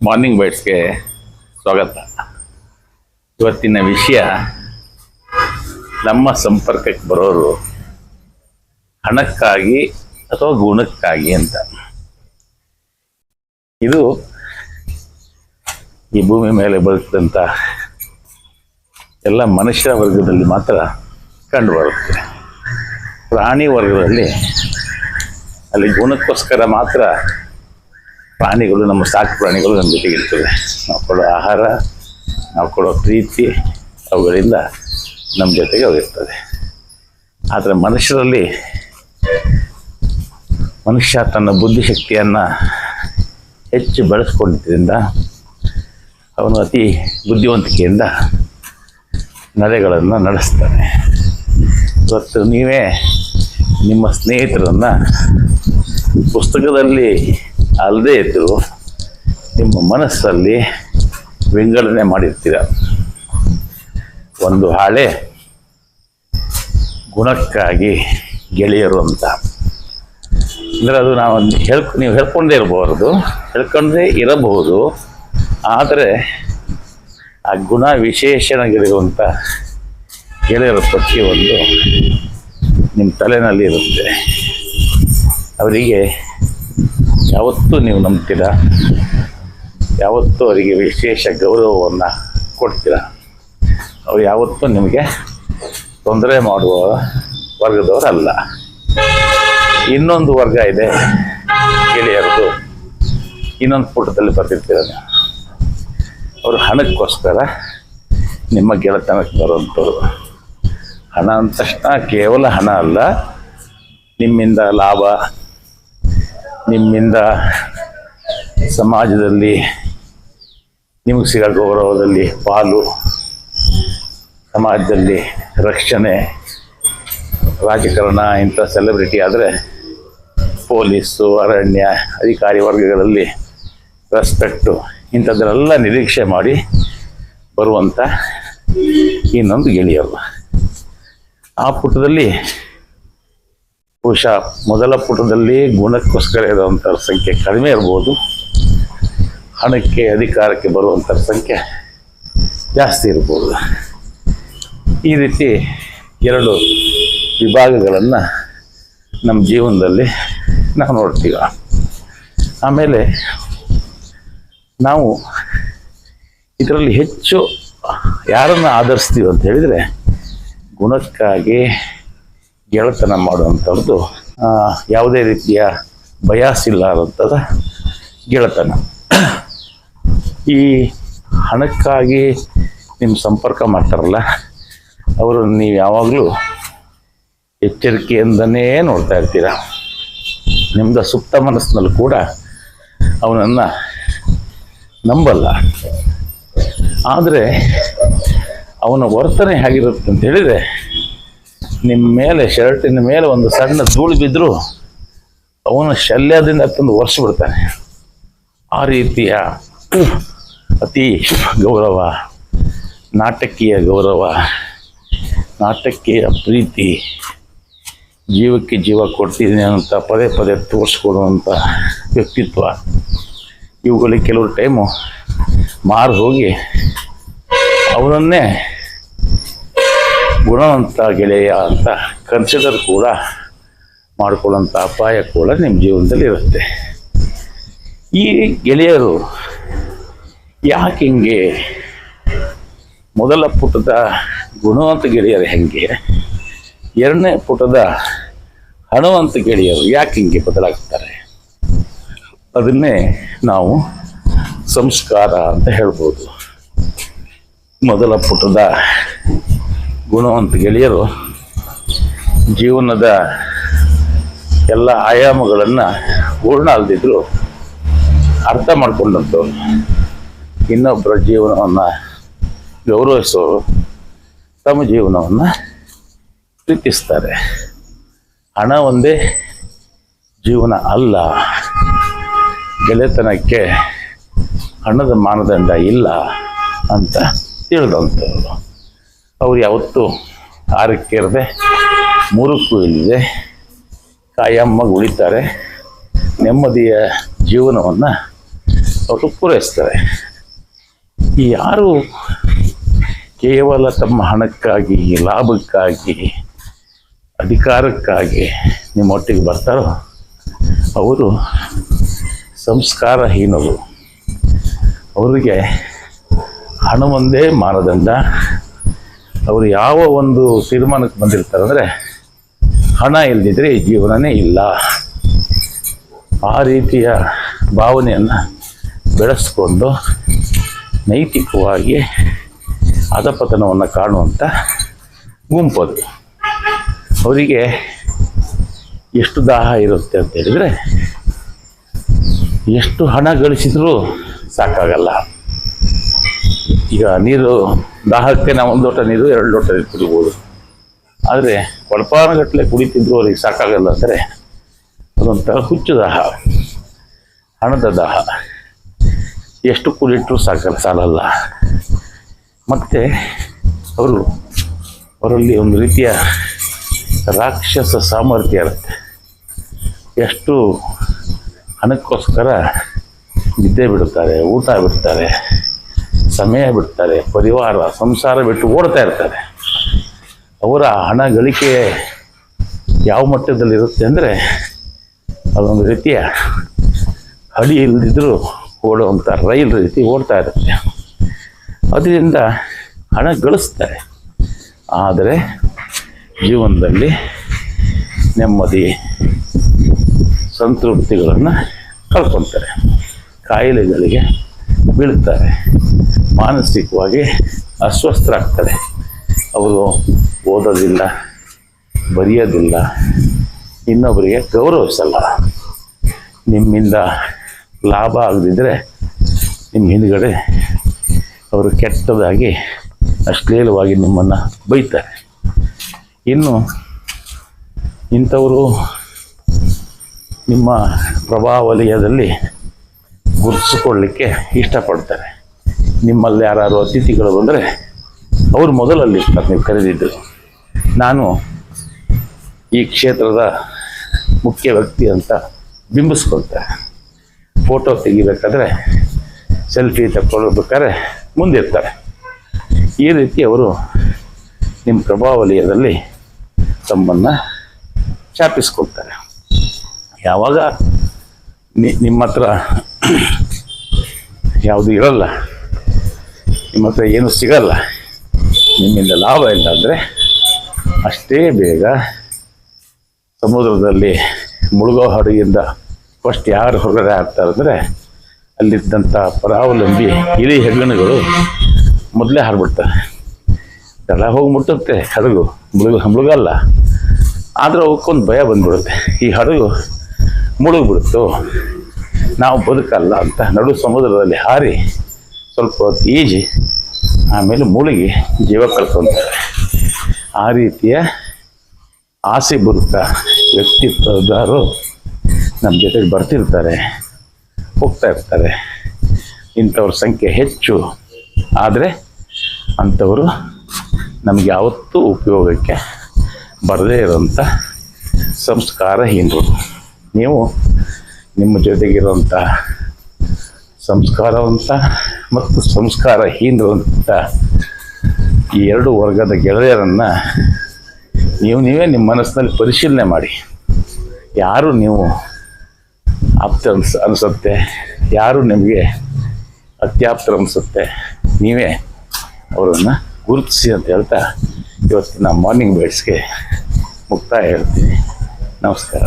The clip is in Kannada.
ಮಾರ್ನಿಂಗ್ ಬೈಟ್ಸ್ಗೆ ಸ್ವಾಗತ. ಇವತ್ತಿನ ವಿಷಯ ನಮ್ಮ ಸಂಪರ್ಕಕ್ಕೆ ಬರೋರು ಹಣಕ್ಕಾಗಿ ಅಥವಾ ಗುಣಕ್ಕಾಗಿ ಅಂತ. ಇದು ಈ ಭೂಮಿ ಮೇಲೆ ಬದುಕಿದಂಥ ಎಲ್ಲ ಮನುಷ್ಯ ವರ್ಗದಲ್ಲಿ ಮಾತ್ರ ಕಂಡುಬರುತ್ತೆ ಪ್ರಾಣಿ ವರ್ಗದಲ್ಲಿ ಅಲ್ಲಿ ಗುಣಕ್ಕೋಸ್ಕರ ಮಾತ್ರ ಪ್ರಾಣಿಗಳು, ನಮ್ಮ ಸಾಕು ಪ್ರಾಣಿಗಳು ನಮ್ಮ ಜೊತೆಗೆ ಇರ್ತವೆ. ನಾವು ಕೊಡೋ ಆಹಾರ, ನಾವು ಕೊಡೋ ಪ್ರೀತಿ, ಅವುಗಳಿಂದ ನಮ್ಮ ಜೊತೆಗೆ ಅವಿರ್ತದೆ ಆದರೆ ಮನುಷ್ಯರಲ್ಲಿ ಮನುಷ್ಯ ತನ್ನ ಬುದ್ಧಿಶಕ್ತಿಯನ್ನು ಹೆಚ್ಚು ಬಳಸ್ಕೊಂಡಿದ್ದರಿಂದ, ಅವನು ಅತಿ ಬುದ್ಧಿವಂತಿಕೆಯಿಂದ ನಡೆಗಳನ್ನು ನಡೆಸ್ತಾನೆ. ಇವತ್ತು ನೀವೇ ನಿಮ್ಮ ಸ್ನೇಹಿತರನ್ನು ಪುಸ್ತಕದಲ್ಲಿ ಅಲ್ಲದೇ ಇದ್ದು ನಿಮ್ಮ ಮನಸ್ಸಲ್ಲಿ ವಿಂಗಡಣೆ ಮಾಡಿರ್ತೀರ. ಒಂದು ಹಾಳೆ ಗುಣಕ್ಕಾಗಿ ಗೆಳೆಯರು ಅಂತ. ಅಂದರೆ ಅದು ನಾವು ಹೇಳ್, ನೀವು ಹೇಳ್ಕೊಂಡೇ ಇರಬಾರ್ದು. ಹೇಳ್ಕೊಂಡೇ ಇರಬಹುದು. ಆದರೆ ಆ ಗುಣ ವಿಶೇಷನಾಗಿರುವಂಥ ಗೆಳೆಯರ ಪ್ರತಿಯೊಂದು ನಿಮ್ಮ ತಲೆನಲ್ಲಿ ಇರುತ್ತೆ. ಅವರಿಗೆ ಯಾವತ್ತೂ ನೀವು ನಂಬ್ತೀರ? ಯಾವತ್ತೂ ಅವರಿಗೆ ವಿಶೇಷ ಗೌರವವನ್ನು ಕೊಡ್ತೀರ? ಅವ್ರು ಯಾವತ್ತೂ ನಿಮಗೆ ತೊಂದರೆ ಮಾಡುವ ವರ್ಗದವರಲ್ಲ. ಇನ್ನೊಂದು ವರ್ಗ ಇದೆ, ಗೆಳೆಯರದು. ಇನ್ನೊಂದು ಪುಟದಲ್ಲಿ ಬರ್ತಿರ್ತೀರ ಅವರು ಹಣಕ್ಕೋಸ್ಕರ ನಿಮ್ಮ ಗೆಳೆತನಕ್ಕೆ ಬರುವಂಥವ್ರು. ಹಣ ಅಂದ ತಕ್ಷಣ ಕೇವಲ ಹಣ ಅಲ್ಲ, ನಿಮ್ಮಿಂದ ಲಾಭ ನಿಮ್ಮಿಂದ ಸಮಾಜದಲ್ಲಿ ನಿಮಗೆ ಸಿಗೋ ಗೌರವದಲ್ಲಿ ಪಾಲು, ಸಮಾಜದಲ್ಲಿ ರಕ್ಷಣೆ, ರಾಜಕಾರಣ, ಇಂಥ ಸೆಲೆಬ್ರಿಟಿ ಆದರೆ ಪೊಲೀಸು, ಅರಣ್ಯ, ಅಧಿಕಾರಿ ವರ್ಗಗಳಲ್ಲಿ ರೆಸ್ಪೆಕ್ಟು ಇಂಥದ್ದನ್ನೆಲ್ಲ ನಿರೀಕ್ಷೆ ಮಾಡಿ ಬರುವಂಥ ಇನ್ನೊಂದು ಗೆಳೆಯರು. ಆ ಪುಟದಲ್ಲಿ ಬಹುಶಃ ಮೊದಲ ಪುಟದಲ್ಲಿ ಗುಣಕ್ಕೋಸ್ಕರ ಇರುವಂಥ ಸಂಖ್ಯೆ ಕಡಿಮೆ ಇರ್ಬೋದು. ಹಣಕ್ಕೆ, ಅಧಿಕಾರಕ್ಕೆ ಬರುವಂಥ ಸಂಖ್ಯೆ ಜಾಸ್ತಿ ಇರ್ಬೋದು. ಈ ರೀತಿ ಎರಡು ವಿಭಾಗಗಳನ್ನು ನಮ್ಮ ಜೀವನದಲ್ಲಿ ನಾವು ನೋಡ್ತೀವ. ಆಮೇಲೆ ನಾವು ಇದರಲ್ಲಿ ಹೆಚ್ಚು ಯಾರನ್ನು ಆಧರಿಸ್ತೀವಿ ಅಂತ ಹೇಳಿದರೆ ಗುಣಕ್ಕಾಗಿ ಗೆಳೆತನ ಮಾಡುವಂಥದ್ದು ಯಾವುದೇ ರೀತಿಯ ಬಯಾಸ್ ಇಲ್ಲಾರಂಥದ್ದು ಗೆಳೆತನ. ಈ ಹಣಕ್ಕಾಗಿ ನಿಮ್ಮ ಸಂಪರ್ಕ ಮಾಡ್ತಾರಲ್ಲ, ಅವರು ನೀವು ಯಾವಾಗಲೂ ಎಚ್ಚರಿಕೆಯಿಂದನೇ ನೋಡ್ತಾ ಇರ್ತೀರ? ನಿಮ್ಮದು ಸುಪ್ತ ಮನಸ್ಸಿನಲ್ಲಿ ಕೂಡ ಅವನನ್ನು ನಂಬಲ್ಲ. ಆದರೆ ಅವನ ವರ್ತನೆ ಹೇಗಿರುತ್ತೆ ಅಂತ ಹೇಳಿದರೆ ನಿಮ್ಮ ಮೇಲೆ ಶರ್ಟಿನ ಮೇಲೆ ಒಂದು ಸಣ್ಣ ಧೂಳು ಬಿದ್ದರೂ ಅವನ ಶಲ್ಯದಿಂದ ತಂದು ಒರೆಸ್ಬಿಡ್ತಾನೆ. ಆ ರೀತಿಯ ಅತಿ ಗೌರವ, ನಾಟಕೀಯ ಗೌರವ, ನಾಟಕೀಯ ಪ್ರೀತಿ ಜೀವಕ್ಕೆ ಜೀವ ಕೊಡ್ತೀನಿ ಅಂತ ಪದೇ ಪದೇ ತೋರಿಸ್ಕೊಡುವಂಥ ವ್ಯಕ್ತಿತ್ವ. ಇವುಗಳಿಗೆ ಕೆಲವು ಟೈಮು ಮಾರು ಹೋಗಿ ಅವರನ್ನೇ ಗುಣವಂತ ಗೆಳೆಯ ಅಂತ ಕನ್ಸಿಡರ್ ಕೂಡ ಮಾಡಿಕೊಳ್ಳುವಂಥ ಅಪಾಯ ಕೂಡ ನಿಮ್ಮ ಜೀವನದಲ್ಲಿ ಇರುತ್ತೆ. ಈ ಗೆಳೆಯರು ಯಾಕೆ ಹಿಂಗೆ ಮೊದಲ ಪುಟದ ಗುಣವಂತ ಗೆಳೆಯರು ಹೆಂಗೆ, ಎರಡನೇ ಪುಟದ ಹಣವಂತ ಗೆಳೆಯರು ಯಾಕೆ ಹಿಂಗೆ ಬದಲಾಗ್ತಾರೆ? ಅದನ್ನೇ ನಾವು ಸಂಸ್ಕಾರ ಅಂತ ಹೇಳ್ಬೋದು. ಮೊದಲ ಪುಟದ ಗುಣವಂತ ಗೆಳೆಯರು, ಜೀವನದ ಎಲ್ಲ ಆಯಾಮಗಳನ್ನು ಪೂರ್ಣ ಅಲ್ದಿದ್ರು ಅರ್ಥ ಮಾಡಿಕೊಂಡಂಥವ್ರು. ಇನ್ನೊಬ್ಬರ ಜೀವನವನ್ನು ಗೌರವಿಸೋರು ತಮ್ಮ ಜೀವನವನ್ನು ಪ್ರೀತಿಸ್ತಾರೆ. ಹಣ ಒಂದೇ ಜೀವನ ಅಲ್ಲ. ಗೆಳೆತನಕ್ಕೆ ಹಣದ ಮಾನದಂಡ ಇಲ್ಲ ಅಂತ ತಿಳಿದಂಥವ್ರು. ಅವ್ರು ಯಾವತ್ತೂ ಆರಕ್ಕೇರದೆ ಮುರುಕು ಇಲ್ಲದೆ ಕಾಯಮ್ಮ ಉಳಿತಾರೆ. ನೆಮ್ಮದಿಯ ಜೀವನವನ್ನು ಅವರು ಪೂರೈಸ್ತಾರೆ. ಈ ಯಾರು ಕೇವಲ ತಮ್ಮ ಹಣಕ್ಕಾಗಿ, ಲಾಭಕ್ಕಾಗಿ, ಅಧಿಕಾರಕ್ಕಾಗಿ ನಿಮ್ಮೊಟ್ಟಿಗೆ ಬರ್ತಾರೋ ಅವರು ಸಂಸ್ಕಾರಹೀನರು. ಅವರಿಗೆ ಹಣವೊಂದೇ ಮಾನದಂಡ. ಅವರು ಯಾವ ಒಂದು ತೀರ್ಮಾನಕ್ಕೆ ಬಂದಿರ್ತಾರೆ ಅಂದರೆ ಹಣ ಇಲ್ಲದಿದ್ದರೆ ಈ ಜೀವನನೇ ಇಲ್ಲ. ಆ ರೀತಿಯ ಭಾವನೆಯನ್ನು ಬೆಳೆಸ್ಕೊಂಡು ನೈತಿಕವಾಗಿ ಅಧಪತನವನ್ನು ಕಾಣುವಂಥ ಗುಂಪದು ಅವರಿಗೆ ಎಷ್ಟು ದಾಹ ಇರುತ್ತೆ ಅಂತ ಹೇಳಿದರೆ ಎಷ್ಟು ಹಣ ಗಳಿಸಿದರೂ ಸಾಕಾಗಲ್ಲ. ಈಗ ನೀರು ದಾಹಕ್ಕೆ ನಾವು ಒಂದು ಲೋಟ ನೀರು, ಎರಡು ಲೋಟ ನೀರು ಕುಡಿಬೋದು. ಆದರೆ ಕೊಳಪಾನಗಟ್ಟಲೆ ಕುಡಿತಿದ್ರು ಅವ್ರಿಗೆ ಸಾಕಾಗಲ್ಲ. ಅಂದರೆ ಅದೊಂಥರ ಹುಚ್ಚು ದಾಹ, ಹಣದ ದಾಹ. ಎಷ್ಟು ಕುಡಿಟ್ರೂ ಸಾಕಲ್ಲ, ಸಾಲಲ್ಲ. ಮತ್ತು ಅವರು, ಅವರಲ್ಲಿ ಒಂದು ರೀತಿಯ ರಾಕ್ಷಸ ಸಾಮರ್ಥ್ಯ ಇರುತ್ತೆ. ಎಷ್ಟು ಹಣಕ್ಕೋಸ್ಕರ ನಿದ್ದೆ ಬಿಡುತ್ತಾರೆ, ಊಟ ಬಿಡ್ತಾರೆ. ಸಮಯ ಬಿಡ್ತಾರೆ, ಪರಿವಾರ, ಸಂಸಾರ ಬಿಟ್ಟು ಓಡ್ತಾ ಇರ್ತಾರೆ. ಅವರ ಹಣ ಗಳಿಕೆ ಯಾವ ಮಟ್ಟದಲ್ಲಿ ಇರುತ್ತೆ ಅಂದರೆ ಅದೊಂದು ರೀತಿಯ ಹಳಿ ಇಲ್ಲದಿದ್ದರೂ ಓಡುವಂಥ ರೈಲ್ ರೀತಿ ಓಡ್ತಾ ಇರುತ್ತೆ. ಅದರಿಂದ ಹಣ ಗಳಿಸ್ತಾರೆ. ಆದರೆ ಜೀವನದಲ್ಲಿ ನೆಮ್ಮದಿ, ಸಂತೃಪ್ತಿಗಳನ್ನು ಕಳ್ಕೊತಾರೆ. ಕಾಯಿಲೆಗಳಿಗೆ ಬೀಳ್ತಾರೆ. ಮಾನಸಿಕವಾಗಿ ಅಸ್ವಸ್ಥರಾಗ್ತಾರೆ. ಅವರು ಓದೋದಿಲ್ಲ, ಬರೆಯೋದಿಲ್ಲ ಇನ್ನೊಬ್ಬರಿಗೆ ಗೌರವಿಸಲ್ಲ. ನಿಮ್ಮಿಂದ ಲಾಭ ಆಗದಿದ್ದರೆ ನಿಮ್ಮ ಹಿಂದ್ಗಡೆ ಅವರು ಕೆಟ್ಟದಾಗಿ ಅಶ್ಲೀಲವಾಗಿ ನಿಮ್ಮನ್ನು ಬೈತಾರೆ. ಇನ್ನು ಇಂಥವರು ನಿಮ್ಮ ಪ್ರಭಾವಲಯದಲ್ಲಿ ಗುರುತಿಸಿಕೊಳ್ಳಿಕ್ಕೆ ಇಷ್ಟಪಡ್ತಾರೆ. ನಿಮ್ಮಲ್ಲಿ ಯಾರು ಅತಿಥಿಗಳು ಬಂದರೆ ಅವರು ಮೊದಲಲ್ಲಿ ನೀವು ಕರೆದಿದ್ದರು ನಾನು ಈ ಕ್ಷೇತ್ರದ ಮುಖ್ಯ ವ್ಯಕ್ತಿ ಅಂತ ಬಿಂಬಿಸ್ಕೊಳ್ತಾರೆ ಫೋಟೋ ತೆಗಿಬೇಕಾದ್ರೆ ಸೆಲ್ಫಿ ತಗೊಳ್ಬೇಕಾದ್ರೆ ಮುಂದಿರ್ತಾರೆ. ಈ ರೀತಿ ಅವರು ನಿಮ್ಮ ಪ್ರಭಾವಲಯದಲ್ಲಿ ತಮ್ಮನ್ನು ಚಾಪಿಸ್ಕೊಳ್ತಾರೆ. ಯಾವಾಗ ನಿಮ್ಮ ಹತ್ರ ಯಾವುದು ಇರಲ್ಲ ನಿಮ್ಮ ಹತ್ರ ಏನು ಸಿಗಲ್ಲ. ನಿಮ್ಮಿಂದ ಲಾಭ ಇಲ್ಲ ಅಂದರೆ ಅಷ್ಟೇ ಬೇಗ ಸಮುದ್ರದಲ್ಲಿ ಮುಳುಗೋ ಹಡಗಿಂದ ಫಸ್ಟ್ ಯಾರು ಹೊರಗಡೆ ಆಗ್ತಾರೆ ಅಂದರೆ ಅಲ್ಲಿದ್ದಂಥ ಪರಾವಲಂಬಿ ಇಲಿ ಹೆಗ್ಗಣಗಳು ಮೊದಲೇ ಹಾರ್ಬಿಡ್ತಾರೆ. ತಳ ಹೋಗಿ ಮುಟ್ಟುತ್ತೆ, ಹಡಗು ಮುಳುಗು ಮುಳುಗಲ್ಲ. ಆದರೂ ಅವಕ್ಕೊಂದು ಭಯ ಬಂದ್ಬಿಡುತ್ತೆ. ಈ ಹಡಗು ಮುಳುಗ್ಬಿಡ್ತು ನಾವು ಬದುಕಲ್ಲ ಅಂತ ನಡು ಸಮುದ್ರದಲ್ಲಿ ಹಾರಿ ಸ್ವಲ್ಪ ಹೊತ್ತು ಈಜಿ, ಆಮೇಲೆ ಮುಳುಗಿ ಜೀವ ಕಳ್ಕೊತಾರೆ ಆ ರೀತಿಯ ಆಸೆ ಬರುತ್ತ ವ್ಯಕ್ತಿತ್ವದಾರು ನಮ್ಮ ಜೊತೆಗೆ ಬರ್ತಿರ್ತಾರೆ, ಹೋಗ್ತಾ ಇರ್ತಾರೆ. ಇಂಥವ್ರ ಸಂಖ್ಯೆ ಹೆಚ್ಚು, ಆದರೆ ಅಂಥವರು ನಮಗೆ ಯಾವತ್ತೂ ಉಪಯೋಗಕ್ಕೆ ಬರದೇ ಇರೋಂಥ ಸಂಸ್ಕಾರಹೀನರು. ನೀವು ನಿಮ್ಮ ಜೊತೆಗಿರುವಂಥ ಸಂಸ್ಕಾರವಂತ ಮತ್ತು ಸಂಸ್ಕಾರಹೀನರು ಅಂತ ಈ ಎರಡು ವರ್ಗದ ಗೆಳೆಯರನ್ನು ನೀವು ನೀವೇ ನಿಮ್ಮ ಮನಸ್ಸಿನಲ್ಲಿ ಪರಿಶೀಲನೆ ಮಾಡಿ. ಯಾರು ನೀವು ಆಪ್ತ ಅನ್ಸ, ಅನಿಸುತ್ತೆ? ಯಾರು ನಿಮಗೆ ಅತ್ಯಾಪ್ತರು ಅನಿಸುತ್ತೆ? ನೀವೇ ಅವರನ್ನು ಗುರುತಿಸಿ ಅಂತ ಹೇಳ್ತಾ ಇವತ್ತಿನ ಮಾರ್ನಿಂಗ್ ಬೇಡ್ಸ್ಗೆ ಮುಕ್ತಾಯ ಹೇಳ್ತೀನಿ. ನಮಸ್ಕಾರ.